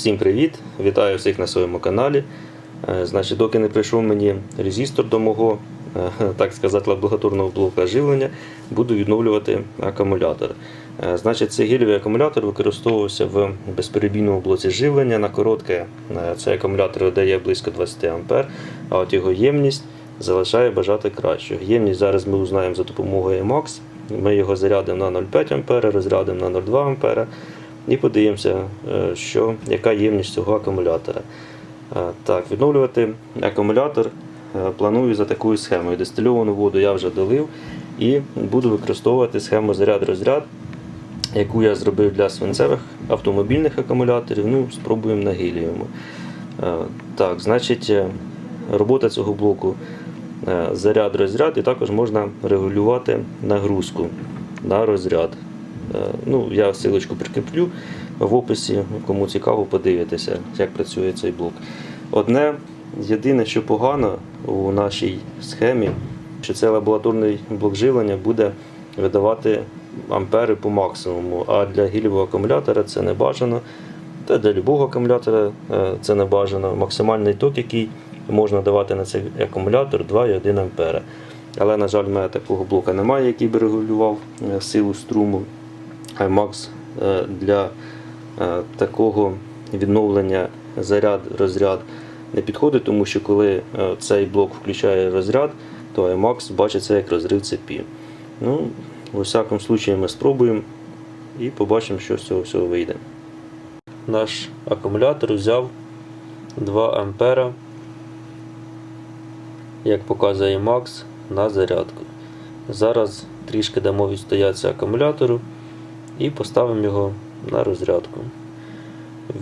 Всім привіт! Вітаю всіх на своєму каналі. Е, Значить, доки не прийшов мені резистор до мого, е, так сказати, лабораторного блока живлення, буду відновлювати акумулятор. Е, Значить, цей гелівий акумулятор використовувався в безперебійному блоці живлення на коротке. Цей акумулятор видає близько 20 А, а от його ємність залишає бажати кращого. Ємність зараз ми узнаємо за допомогою EMAX. Ми його зарядимо на 0,5 А, розрядимо на 0,2 А і подивимося, е, що, яка ємність цього акумулятора. Е, Так, відновлювати акумулятор е, планую за такою схемою. Дистильовану воду я вже долив і буду використовувати схему заряд-розряд, яку я зробив для свинцевих автомобільних акумуляторів. Ну, спробуємо на гелієвому. Е, Так, значить, робота цього блоку заряд-розряд, і також можна регулювати нагрузку на розряд. Е, Ну, я силочку прикріплю в описі, кому цікаво, подивитися, як працює цей блок. Одне, єдине, що погано у нашій схемі, що цей лабораторний блок живлення буде видавати ампери по максимуму, а для гілівого акумулятора це не бажано. Та для будь-якого акумулятора е, це не бажано. Максимальний ток, який можна давати на цей акумулятор 2,1 А. Але, на жаль, в мене такого блока немає, який би регулював е, силу струму. IMAX е, для е, такого відновлення заряд-розряд не підходить, тому що коли е, цей блок включає розряд, то IMAX бачить це як розрив цепі. Ну, у всякому случаї ми спробуємо і побачимо, що з цього всього вийде. Наш акумулятор взяв 2 ампера, як показує Max, на зарядку. Зараз трішки дамо відстоятися акумулятору і поставимо його на розрядку.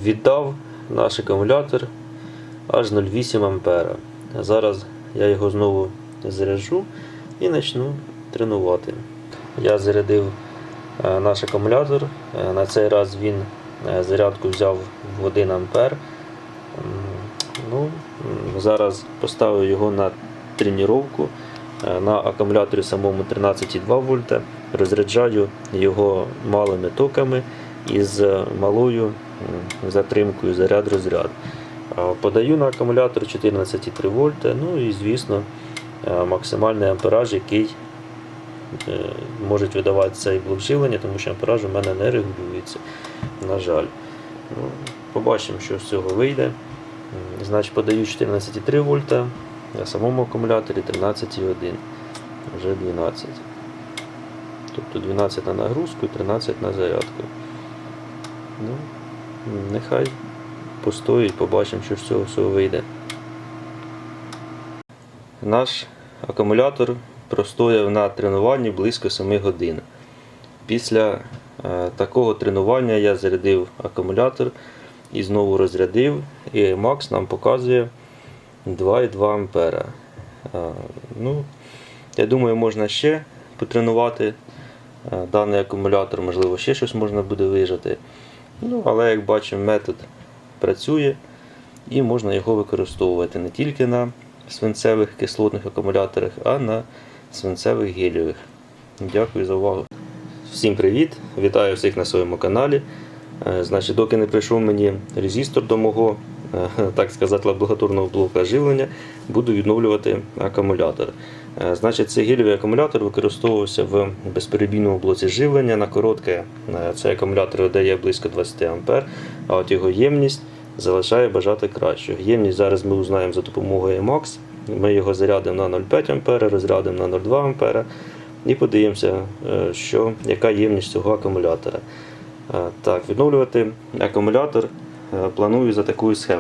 Віддав наш акумулятор аж 0,8 ампера. Зараз я його знову заряджу і почну тренувати. Я зарядив е, наш акумулятор. Е, На цей раз він е, зарядку взяв в 1 ампер. Ну, зараз поставив його на тренування. На акумуляторі самому 13,2 вольта. Розряджаю його малими токами із малою затримкою заряд-розряд. Е, Подаю на акумулятор 14,3 вольта. Ну і звісно е, максимальний ампераж, який е, може видавати цей блок живлення, тому що ампераж у мене не регулюється. На жаль. Ну, побачимо, що з цього вийде. Значить, подаю 14,3 вольта, на самому акумуляторі 13,1, вже 12. Тобто 12 на нагрузку і 13 на зарядку. Ну, нехай постоїть, побачимо, що з цього всього вийде. Наш акумулятор простояв на тренуванні близько 7 годин. Після е, такого тренування я зарядив акумулятор і знову розрядив, і Max нам показує 2,2 ампера. Е, ну, я думаю, можна ще потренувати даний акумулятор, можливо, ще щось можна буде вижати. Ну, але як бачимо, метод працює і можна його використовувати не тільки на свинцевих кислотних акумуляторах, а на свинцевих гелієвих. Дякую за увагу. Всім привіт! Вітаю всіх на своєму каналі. Е, Значить, доки не прийшов мені резистор до мого, е, так сказати, лабораторного блока живлення, буду відновлювати акумулятор. Е, Значить, цей гелівий акумулятор використовувався в безперебійному блоці живлення на коротке. Е, Цей акумулятор видає близько 20 А, а от його ємність залишає бажати кращого. Ємність зараз ми узнаємо за допомогою EMAX. Ми його зарядимо на 0,5 А, розрядимо на 0,2 А і подивимося, е, що, яка ємність цього акумулятора. Е, Так, відновлювати акумулятор е, планую за такою схемою.